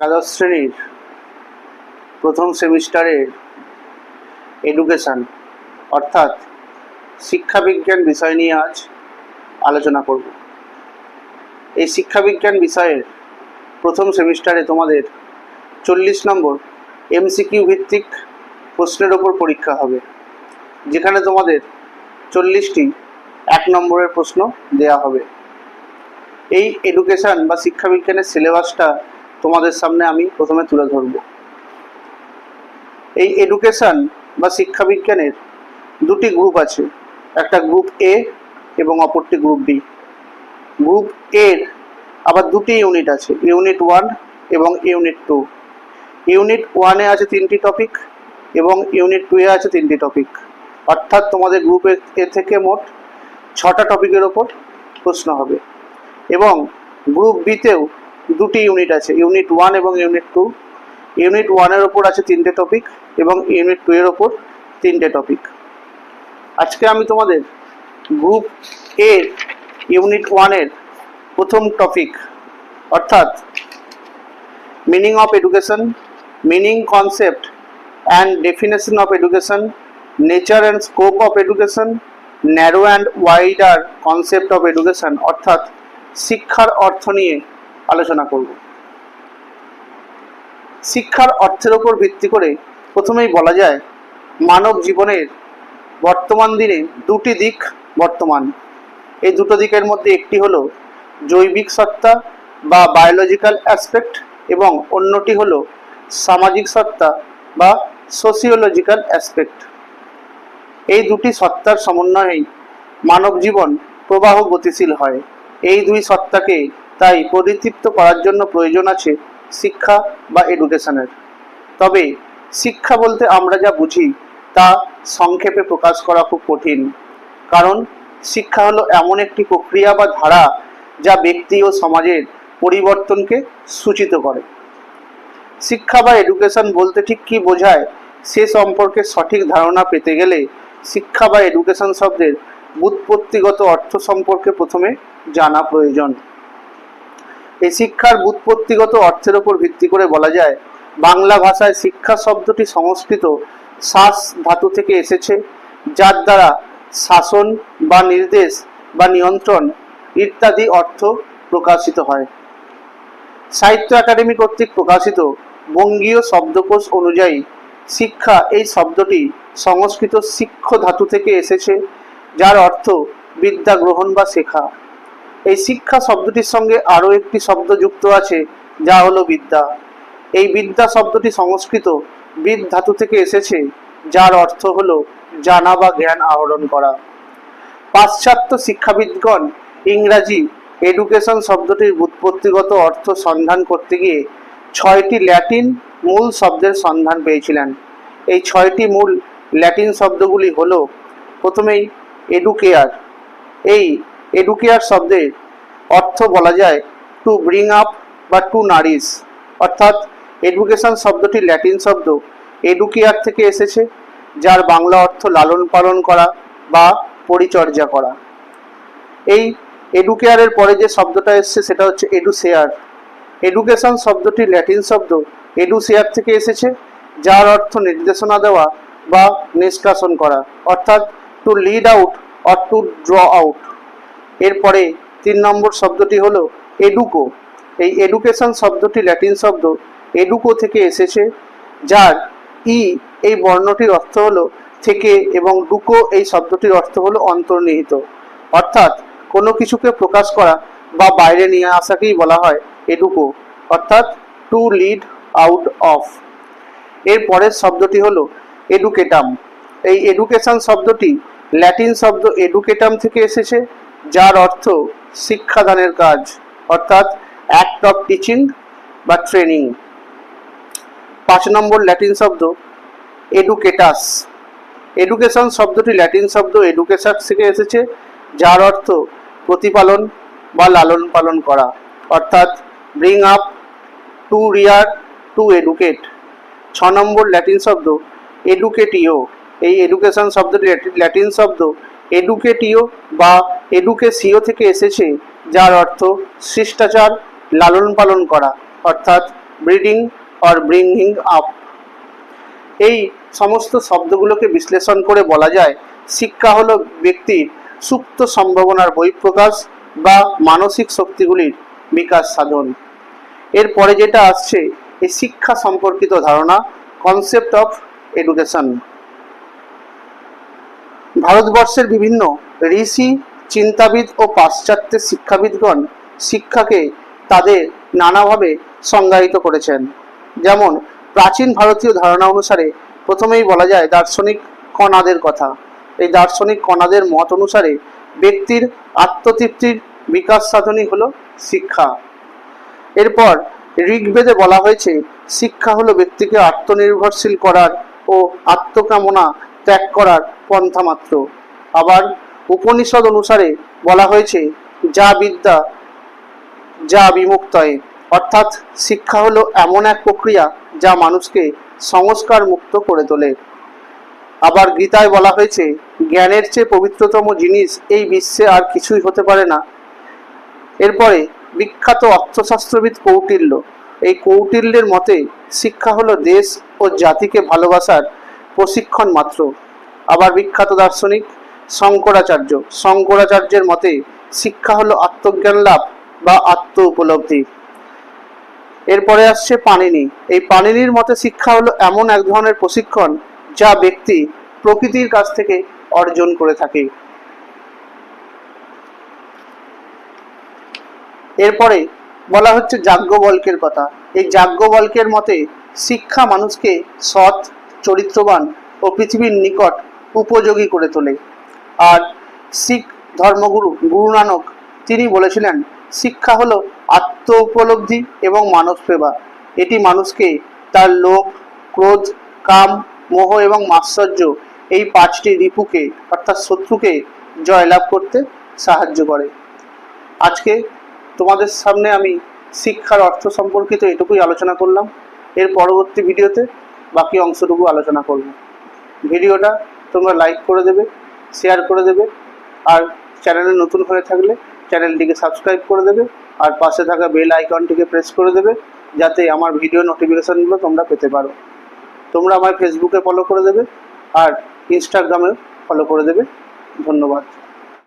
একাদশ শ্রেণির প্রথম সেমিস্টারের এডুকেশন অর্থাৎ শিক্ষাবিজ্ঞান বিষয় নিয়ে আজ আলোচনা করব। এই শিক্ষাবিজ্ঞান বিষয়ের প্রথম সেমিস্টারে তোমাদের চল্লিশ নম্বর এমসিকিউ ভিত্তিক প্রশ্নের ওপর পরীক্ষা হবে, যেখানে তোমাদের চল্লিশটি এক নম্বরের প্রশ্ন দেয়া হবে। এই এডুকেশন বা শিক্ষাবিজ্ঞানের সিলেবাসটা তোমাদের সামনে আমি প্রথমে তুলে ধরব। এই এডুকেশন বা শিক্ষাবিজ্ঞানের দুটি গ্রুপ আছে। একটা গ্রুপ এ এবং অপরটি গ্রুপ বি গ্রুপ এর আবার দুটি ইউনিট আছে ইউনিট ওয়ান এবং ইউনিট টু ইউনিট ওয়ানে আছে তিনটি টপিক এবং ইউনিট টুয়ে আছে তিনটি টপিক অর্থাৎ তোমাদের গ্রুপ এ থেকে মোট ছটা টপিকের ওপর প্রশ্ন হবে। এবং গ্রুপ বিতেও দুটি ইউনিট আছে ইউনিট ওয়ান এবং ইউনিট টু ইউনিট ওয়ানের ওপর আছে তিনটে টপিক এবং ইউনিট টু এর ওপর তিনটে টপিক আজকে আমি তোমাদের গ্রুপ এর ইউনিট ওয়ানের প্রথম টপিক অর্থাৎ meaning of education meaning concept and definition of education nature and scope of education narrow and wider concept of education অর্থাৎ শিক্ষার অর্থ নিয়ে আলোচনা করব। শিক্ষার অর্থের ওপর ভিত্তি করে প্রথমেই বলা যায়, মানব জীবনের বর্তমান দিনে দুটি দিক বর্তমান। এই দুটো দিকের মধ্যে একটি হলো জৈবিক সত্তা বা বায়োলজিক্যাল অ্যাসপেক্ট এবং অন্যটি হলো সামাজিক সত্তা বা সোসিওলজিক্যাল অ্যাসপেক্ট এই দুটি সত্তার সমন্বয়েই মানব জীবন প্রবাহ গতিশীল হয়। এই দুই সত্তাকে তাই পরিতৃপ্ত করার জন্য প্রয়োজন আছে শিক্ষা বা এডুকেশনের তবে শিক্ষা বলতে আমরা যা বুঝি তা সংক্ষেপে প্রকাশ করা খুব কঠিন। কারণ শিক্ষা হলো এমন একটি প্রক্রিয়া বা ধারা যা ব্যক্তি ও সমাজের পরিবর্তনকে সূচিত করে। শিক্ষা বা এডুকেশন বলতে ঠিক কি বোঝায় সে সম্পর্কে সঠিক ধারণা পেতে গেলে শিক্ষা বা এডুকেশন শব্দের বুৎপত্তিগত অর্থ সম্পর্কে প্রথমে জানা প্রয়োজন। এই শিক্ষার বুৎপত্তিগত অর্থের উপর ভিত্তি করে বলা যায়, বাংলা ভাষায় শিক্ষা শব্দটি সংস্কৃত শ্বাস ধাতু থেকে এসেছে, যার দ্বারা শাসন বা নির্দেশ বা নিয়ন্ত্রণ ইত্যাদি অর্থ প্রকাশিত হয়। সাহিত্য একাডেমি কর্তৃক প্রকাশিত বঙ্গীয় শব্দকোষ অনুযায়ী শিক্ষা এই শব্দটি সংস্কৃত শিক্ষ ধাতু থেকে এসেছে, যার অর্থ বিদ্যা গ্রহণ বা শেখা। এই শিক্ষা শব্দটির সঙ্গে আরও একটি শব্দ যুক্ত আছে, যা হলো বিদ্যা। এই বিদ্যা শব্দটি সংস্কৃত বিদ ধাতু থেকে এসেছে, যার অর্থ হলো জানা বা জ্ঞান আহরণ করা। পাশ্চাত্য শিক্ষাবিদগণ ইংরাজি এডুকেশন শব্দটির উৎপত্তিগত অর্থ সন্ধান করতে গিয়ে ছয়টি ল্যাটিন মূল শব্দের সন্ধান পেয়েছিলেন। এই ছয়টি মূল ল্যাটিন শব্দগুলি হলো, প্রথমেই এডুকেয়ার এই এডুকেয়ার শব্দের অর্থ বলা যায় টু ব্রিং আপ বা টু নারিশ অর্থাৎ এডুকেশন শব্দটি ল্যাটিন শব্দ। এডুকেয়ার থেকে এসেছে, যার বাংলা অর্থ লালন পালন করা বা পরিচর্যা করা। এই এডুকেয়ারের পরে যে শব্দটা এসছে, সেটা হচ্ছে এডুসেয়ার এডুকেশন শব্দটি ল্যাটিন শব্দ। এডুসেয়ার থেকে এসেছে, যার অর্থ নির্দেশনা দেওয়া বা নিষ্কাশন করা। অর্থাৎ to lead out or to draw out এরপরে তিন নম্বর শব্দটি হলো এডুকো এই এডুকেশন শব্দটি ল্যাটিন শব্দ এডুকো থেকে এসেছে, যার ই এই বর্ণটির অর্থ হলো থেকে এবং ডুকো এই শব্দটির অর্থ হলো অন্তর্নিহিত। অর্থাৎ কোনো কিছুকে প্রকাশ করা বা বাইরে নিয়ে আসাকেই বলা হয় এডুকো অর্থাৎ টু লিড আউট অফ এর পরের শব্দটি হলো এডুকেটাম এই এডুকেশন শব্দটি ল্যাটিন শব্দ এডুকেটাম থেকে এসেছে যার অর্থ শিক্ষাদানের কাজ, অর্থাৎ অ্যাক্ট অফ টিচিং বা ট্রেনিং পাঁচ নম্বর ল্যাটিন শব্দ এডুকেটাস এডুকেশন শব্দটি ল্যাটিন শব্দ এডুকেশাস থেকে এসেছে, যার অর্থ প্রতিপালন বা লালন পালন করা, অর্থাৎ bring up to rear to educate ছ নম্বর ল্যাটিন শব্দ এডুকেটিও এই এডুকেশন শব্দটি ল্যাটি- ল্যাটিন শব্দ এডুকেটিও বা এডুকেসিও থেকে এসেছে, যার অর্থ শিষ্টাচার লালন পালন করা, অর্থাৎ ব্রিডিং অর ব্রিঙ্গিং আপ এই সমস্ত শব্দগুলোকে বিশ্লেষণ করে বলা যায়, শিক্ষা হলো ব্যক্তির সুপ্ত সম্ভাবনার বহিঃপ্রকাশ বা মানসিক শক্তিগুলির বিকাশ সাধন। এরপরে যেটা আসছে, এই শিক্ষা সম্পর্কিত ধারণা কনসেপ্ট অফ এডুকেশন ভারতবর্ষের বিভিন্ন ঋষি চিন্তাবিদ ও পাশ্চাত্যের শিক্ষাবিদগণ শিক্ষাকে তাদের নানাভাবে সংজ্ঞায়িত করেছেন। যেমন, প্রাচীন ভারতীয় ধারণা অনুসারে প্রথমেই বলা যায় দার্শনিক কণাদের কথা। এই দার্শনিক কণাদের মত অনুসারে ব্যক্তির আত্মতৃপ্তির বিকাশ সাধনই হলো শিক্ষা। এরপর ঋগ্বেদে বলা হয়েছে, শিক্ষা হলো ব্যক্তিকে আত্মনির্ভরশীল করার ও আত্মকামনা ত্যাগ করার পন্থা মাত্র আবার উপনিষদ অনুসারে বলা হয়েছে, যা বিদ্যা, যা বিমুক্তয়ে। অর্থাৎ শিক্ষা হলো এমন এক প্রক্রিয়া যা মানুষকে সংস্কার মুক্ত করে তোলে। আবার গীতায় বলা হয়েছে, জ্ঞানের চেয়ে পবিত্রতম জিনিস এই বিশ্বে আর কিছুই হতে পারে না। এরপরে বিখ্যাত অর্থশাস্ত্রবিদ কৌটিল্য, এই কৌটিল্যের মতে শিক্ষা হলো দেশ ও জাতিকে ভালোবাসার প্রশিক্ষণ মাত্র। আবার বিখ্যাত দার্শনিক শঙ্করাচার্য। শঙ্করাচার্যের মতে শিক্ষা হলো আত্মজ্ঞান লাভ বা আত্ম উপলব্ধি। এরপরে আসছে পানিনি এই পানিনির মতে শিক্ষা হলো এমন এক ধরনের প্রশিক্ষণ যা ব্যক্তি প্রকৃতির কাছ থেকে অর্জন করে থাকে। এরপরে বলা হচ্ছে যাজ্ঞবল্কের কথা। এই যাজ্ঞবল্কের মতে শিক্ষা মানুষকে সৎ, চরিত্রবান ও পৃথিবীর নিকট উপযোগী করে তোলে। আর শিখ ধর্মগুরু গুরু নানক, তিনি বলেছিলেন, শিক্ষা হলো আত্ম উপলব্ধি এবং মানব সেবা। এটি মানুষকে তার লোভ, ক্রোধ, কাম, মোহ এবং মাশ্চর্য এই পাঁচটি রিপুকে অর্থাৎ শত্রুকে জয়লাভ করতে সাহায্য করে। আজকে তোমাদের সামনে আমি শিক্ষার অর্থ সম্পর্কিত এটুকুই আলোচনা করলাম। এর পরবর্তী ভিডিওতে বাকি অংশটুকু আলোচনা করব। ভিডিওটা তোমরা লাইক করে দেবে। শেয়ার করে দেবে। আর চ্যানেলে নতুন হয়ে থাকলে চ্যানেলটিকে সাবস্ক্রাইব করে দেবে। আর পাশে থাকা বেল আইকনটিকে প্রেস করে দেবে, যাতে আমার ভিডিও নোটিফিকেশানগুলো তোমরা পেতে পারো। তোমরা আমার ফেসবুকে ফলো করে দেবে, আর ইনস্টাগ্রামে ফলো করে দেবে। ধন্যবাদ।